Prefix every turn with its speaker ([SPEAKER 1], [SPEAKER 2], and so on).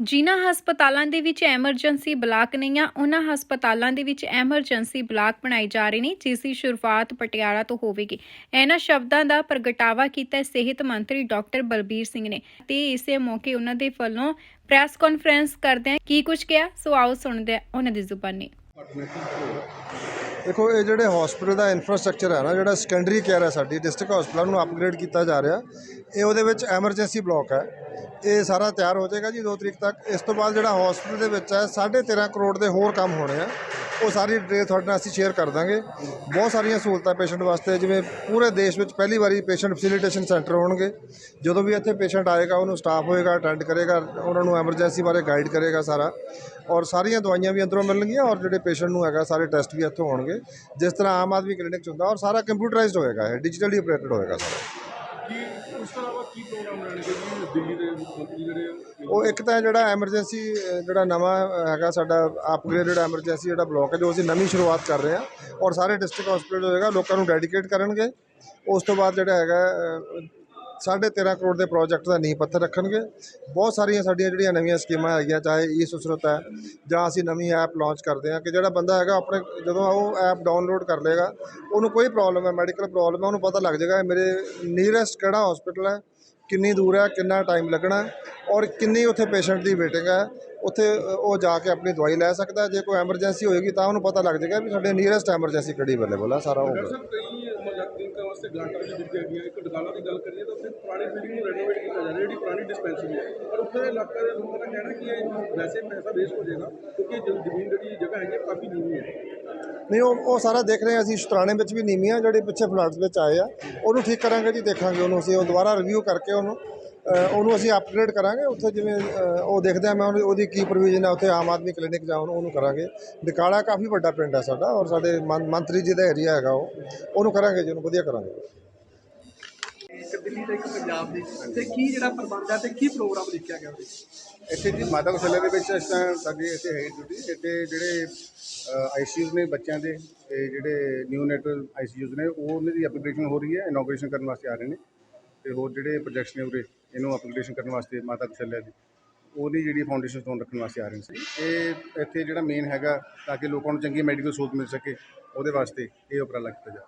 [SPEAKER 1] ਜਿਨ੍ਹਾਂ ਹਸਪਤਾਲਾਂ ਦੇ ਵਿੱਚ ਐਮਰਜੈਂਸੀ ਬਲਾਕ ਨਹੀਂ ਆ ਉਹਨਾਂ ਹਸਪਤਾਲਾਂ ਦੇ ਵਿੱਚ ਐਮਰਜੈਂਸੀ ਬਲਾਕ ਬਣਾਏ ਜਾ ਰਹੇ ਨੇ, ਜਿਸ ਦੀ ਸ਼ੁਰੂਆਤ ਪਟਿਆਲਾ ਤੋਂ ਹੋਵੇਗੀ। ਇਹਨਾਂ ਸ਼ਬਦਾਂ ਦਾ ਪ੍ਰਗਟਾਵਾ ਕੀਤਾ ਸਿਹਤ ਮੰਤਰੀ ਡਾਕਟਰ ਬਲਬੀਰ ਸਿੰਘ ਨੇ ਤੇ ਇਸੇ ਮੌਕੇ ਉਹਨਾਂ ਦੇ ਵੱਲੋਂ ਪ੍ਰੈਸ ਕਾਨਫਰੰਸ ਕਰਦੇ ਕੀ ਕੁਝ ਕਿਹਾ, ਸੋ ਆਓ ਸੁਣਦੇ ਆ ਉਹਨਾਂ ਦੀ ਜ਼ੁਬਾਨੀ।
[SPEAKER 2] ਦੇਖੋ, ਇਹ ਜਿਹੜੇ ਹਸਪੀਟਲ ਦਾ ਇਨਫਰਾਸਟ੍ਰਕਚਰ ਹੈ ਨਾ, ਜਿਹੜਾ ਸੈਕੰਡਰੀ ਕੇਅਰ ਹੈ ਸਾਡੀ ਡਿਸਟ੍ਰਿਕਟ ਹਸਪੀਟਲ ਨੂੰ ਅਪਗ੍ਰੇਡ ਕੀਤਾ ਜਾ ਰਿਹਾ, ਇਹ ਉਹਦੇ ਵਿੱਚ ਐਮਰਜੈਂਸੀ ਬਲਾਕ ਹੈ। ਇਹ ਸਾਰਾ ਤਿਆਰ ਹੋ ਜਾਏਗਾ ਜੀ 2 ਤਰੀਕ ਤੱਕ। ਇਸ ਤੋਂ ਬਾਅਦ ਜਿਹੜਾ ਹਸਪੀਟਲ ਦੇ ਵਿੱਚ ਹੈ 13.5 ਕਰੋੜ ਦੇ ਹੋਰ ਕੰਮ ਹੋਣੇ ਆ। ਉਹ ਸਾਰੀ ਡਿਟੇਲ ਤੁਹਾਡੇ ਨਾਲ ਅਸੀਂ ਸ਼ੇਅਰ ਕਰ ਦਾਂਗੇ। ਬਹੁਤ ਸਾਰੀਆਂ ਸਹੂਲਤਾਂ ਪੇਸ਼ੈਂਟ ਵਾਸਤੇ, ਜਿਵੇਂ ਪੂਰੇ ਦੇਸ਼ ਵਿੱਚ ਪਹਿਲੀ ਵਾਰੀ ਪੇਸ਼ੈਂਟ ਫੈਸਿਲਿਟੇਸ਼ਨ ਸੈਂਟਰ ਹੋਣਗੇ। ਜਦੋਂ ਵੀ ਇੱਥੇ ਪੇਸ਼ੈਂਟ ਆਏਗਾ, ਉਹਨੂੰ ਸਟਾਫ ਹੋਏਗਾ ਅਟੈਂਡ ਕਰੇਗਾ, ਉਹਨਾਂ ਨੂੰ ਐਮਰਜੈਂਸੀ ਬਾਰੇ ਗਾਈਡ ਕਰੇਗਾ ਸਾਰਾ। ਔਰ ਸਾਰੀਆਂ ਦਵਾਈਆਂ ਵੀ ਅੰਦਰੋਂ ਮਿਲਣਗੀਆਂ ਔਰ ਜਿਹੜੇ ਪੇਸ਼ੈਂਟ ਨੂੰ ਹੈਗਾ, ਸਾਰੇ ਟੈਸਟ ਵੀ ਇੱਥੋਂ ਹੋਣਗੇ। ਜਿਸ ਤਰ੍ਹਾਂ ਆਮ ਆਦਮੀ ਕਲੀਨਿਕ 'ਚ ਹੁੰਦਾ, ਔਰ ਸਾਰਾ ਕੰਪਿਊਟਰਾਈਜ਼ਡ ਹੋਏਗਾ, ਇਹ ਡਿਜੀਟਲੀ ਆਪਰੇਟਡ ਹੋਏਗਾ ਸਾਰਾ।
[SPEAKER 3] ਕੀ ਉਸ ਤੋਂ ਇਲਾਵਾ ਕੀ ਪ੍ਰੋਗਰਾਮ ਰਹਿਣਗੇ ਜੀ ਦਿੱਲੀ ਦੇ ਮੰਤਰੀ ਜਿਹੜੇ
[SPEAKER 2] ਉਹ ਇੱਕ ਤਾਂ ਜਿਹੜਾ ਐਮਰਜੈਂਸੀ ਜਿਹੜਾ ਨਵਾਂ ਹੈਗਾ ਸਾਡਾ ਅਪਗ੍ਰੇਡਡ ਐਮਰਜੈਂਸੀ, ਜਿਹੜਾ ਬਲਾਕ ਹੈ, ਜੋ ਅਸੀਂ ਨਵੀਂ ਸ਼ੁਰੂਆਤ ਕਰ ਰਹੇ ਹਾਂ, ਔਰ ਸਾਰੇ ਡਿਸਟ੍ਰਿਕਟ ਹਸਪੀਟਲ ਹੋਏਗਾ ਲੋਕਾਂ ਨੂੰ ਡੈਡੀਕੇਟ ਕਰਨਗੇ। ਉਸ ਤੋਂ ਬਾਅਦ ਜਿਹੜਾ ਹੈਗਾ ਅ, ਸਾਢੇ 13 ਕਰੋੜ ਦੇ ਪ੍ਰੋਜੈਕਟ ਦਾ ਨੀਂਹ ਪੱਥਰ ਰੱਖਣਗੇ। ਬਹੁਤ ਸਾਰੀਆਂ ਸਾਡੀਆਂ ਜਿਹੜੀਆਂ ਨਵੀਆਂ ਸਕੀਮਾਂ ਹੈਗੀਆਂ ਚਾਹੇ ਈ ਸੁਸਰਤ ਹੈ ਜਾਂ ਅਸੀਂ ਨਵੀਂ ਐਪ ਲਾਂਚ ਕਰਦੇ ਹਾਂ ਕਿ ਜਿਹੜਾ ਬੰਦਾ ਹੈਗਾ ਆਪਣੇ ਜਦੋਂ ਉਹ ਐਪ ਡਾਊਨਲੋਡ ਕਰ ਲੇਗਾ ਉਹਨੂੰ ਕੋਈ ਪ੍ਰੋਬਲਮ ਹੈ ਮੈਡੀਕਲ ਪ੍ਰੋਬਲਮ ਹੈ ਉਹਨੂੰ ਪਤਾ ਲੱਗ ਜਾਏਗਾ ਮੇਰੇ ਨੀਅਰੈਸਟ ਕਿਹੜਾ ਹਸਪੀਟਲ ਹੈ ਕਿੰਨੀ ਦੂਰ ਹੈ ਕਿੰਨਾ ਟਾਈਮ ਲੱਗਣਾ ਔਰ ਕਿੰਨੀ ਉੱਥੇ ਪੇਸ਼ੈਂਟ ਦੀ ਵੇਟਿੰਗ ਹੈ ਉੱਥੇ ਉਹ ਜਾ ਕੇ ਆਪਣੀ ਦਵਾਈ ਲੈ ਸਕਦਾ ਜੇ ਕੋਈ ਐਮਰਜੈਂਸੀ ਹੋਏਗੀ ਤਾਂ ਉਹਨੂੰ ਪਤਾ ਲੱਗ ਜਾਏਗਾ ਵੀ ਸਾਡੇ ਨੀਅਰੈਸਟ ਐਮਰਜੈਂਸੀ ਕਿਹੜੀ ਅਵੇਲੇਬਲ ਹੈ ਸਾਰਾ ਹੋਊਗਾ
[SPEAKER 3] ਸਰ ਕਈ ਵਾਸਤੇ ਗ੍ਰਾਂਟਾਂ ਵੀ ਦਿੱਤੀਆਂ ਗਈਆਂ ਇੱਕ ਡਗਾਲਾ ਦੀ ਗੱਲ ਕਰੀਏ ਤਾਂ ਉੱਥੇ ਪੁਰਾਣੀ ਬਿਲਡਿੰਗ ਨੂੰ ਰੈਨੋਵੇਟ ਕੀਤਾ ਜਾ ਰਿਹਾ, ਜਿਹੜੀ ਪੁਰਾਣੀ ਡਿਸਪੈਂਸਰੀ ਹੈ ਪਰ ਉੱਥੇ ਇਲਾਕਾ ਦੇ ਲੋਕਾਂ ਦਾ ਕਹਿਣਾ ਕਿ ਇਹ ਵੈਸੇ ਪੈਸਾ ਵੇਸਟ ਹੋ ਜਾਏਗਾ, ਕਿਉਂਕਿ ਜ਼ਮੀਨ ਜਿਹੜੀ ਜਗ੍ਹਾ ਹੈਗੀ ਕਾਫੀ ਨੀਵੀਂ ਹੈ
[SPEAKER 2] ਨਹੀਂ, ਉਹ ਉਹ ਸਾਰਾ ਦੇਖ ਰਹੇ ਅਸੀਂ, ਸ਼ੁਤਰਾਣੇ ਵਿੱਚ ਵੀ ਨੀਵੀਆਂ ਜਿਹੜੇ ਪਿੱਛੇ ਫਲੱਡਸ ਵਿੱਚ ਆਏ ਆ, ਉਹਨੂੰ ਠੀਕ ਕਰਾਂਗੇ ਜੀ, ਦੇਖਾਂਗੇ ਉਹਨੂੰ, ਅਸੀਂ ਉਹ ਦੁਬਾਰਾ ਰਿਵਿਊ ਕਰਕੇ ਉਹਨੂੰ ਉਹਨੂੰ ਅਸੀਂ ਅਪਗ੍ਰੇਡ ਕਰਾਂਗੇ। ਉੱਥੇ ਜਿਵੇਂ ਉਹ ਦੇਖਦੇ ਆ ਮੈਂ ਉਹਦੀ- ਉਹਦੀ ਕੀ ਪ੍ਰੋਵੀਜ਼ਨ ਹੈ ਉੱਥੇ ਆਮ ਆਦਮੀ ਕਲੀਨਿਕ ਜਾਉਂ ਉਹਨੂੰ ਕਰਾਂਗੇ। ਡਿਕਾਲਾ ਕਾਫੀ ਵੱਡਾ ਪਿੰਡ ਹੈ ਸਾਡਾ ਔਰ ਸਾਡੇ ਮੰਤਰੀ ਜੀ ਦਾ ਏਰੀਆ ਹੈਗਾ ਉਹ। ਉਹਨੂੰ ਕਰਾਂਗੇ ਜੀ ਉਹਨੂੰ ਵਧੀਆ ਕਰਾਂਗੇ।
[SPEAKER 4] ਇੱਕ ਦਿੱਲੀ ਤੇ ਇੱਕ ਪੰਜਾਬ ਦੀ ਤੇ ਕੀ ਜਿਹੜਾ ਪ੍ਰਬੰਧ ਹੈ ਤੇ ਕੀ ਪ੍ਰੋਗਰਾਮ ਲਿਖਿਆ ਗਿਆ ਉਹਦੇ?
[SPEAKER 5] ਇੱਥੇ ਜੀ ਮਾਤਾ ਕੌਸ਼ਲਿਆ ਦੇ ਵਿੱਚ ਇਸ ਟਾਈਮ ਸਾਡੀ ਇੱਥੇ ਹੈ ਡਿਊਟੀ। ਇੱਥੇ ਜਿਹੜੇ ਆਈਸੀਯੂਜ਼ ਨੇ ਬੱਚਿਆਂ ਦੇ ਤੇ ਜਿਹੜੇ ਨਿਊਨੇਟਲ ਆਈਸੀਯੂਜ਼ ਨੇ ਉਹ ਉਹਨਾਂ ਦੀ ਅਪਗ੍ਰੇਡੇਸ਼ਨ ਹੋ ਰਹੀ ਹੈ ਇਨੋਗ੍ਰੇਸ਼ਨ ਕਰਨ ਵਾਸਤੇ ਆ ਰਹੇ ਨੇ। ਤੇ ਹੋਰ ਜਿਹੜੇ ਪ੍ਰੋਜੈਕਟਸ ਨੇ ਉਰੇ, ਇਹਨੂੰ ਅਪਗ੍ਰੇਡੇਸ਼ਨ ਕਰਨ ਵਾਸਤੇ ਮਾਤਾ ਕੌਸ਼ਲਿਆ ਦੀ ਉਹਦੀ ਜਿਹੜੀ ਫਾਊਂਡੇਸ਼ਨ ਸਟੋਨ ਰੱਖਣ ਵਾਸਤੇ ਆ ਰਹੇ ਸੀ ਇਹ ਇੱਥੇ ਜਿਹੜਾ ਮੇਨ ਹੈਗਾ, ਤਾਂ ਕਿ ਲੋਕਾਂ ਨੂੰ ਚੰਗੀ ਮੈਡੀਕਲ ਸਹੂਲਤ ਮਿਲ ਸਕੇ, ਉਹਦੇ ਵਾਸਤੇ ਇਹ ਉਪਰਾਲਾ ਕੀਤਾ ਜਾ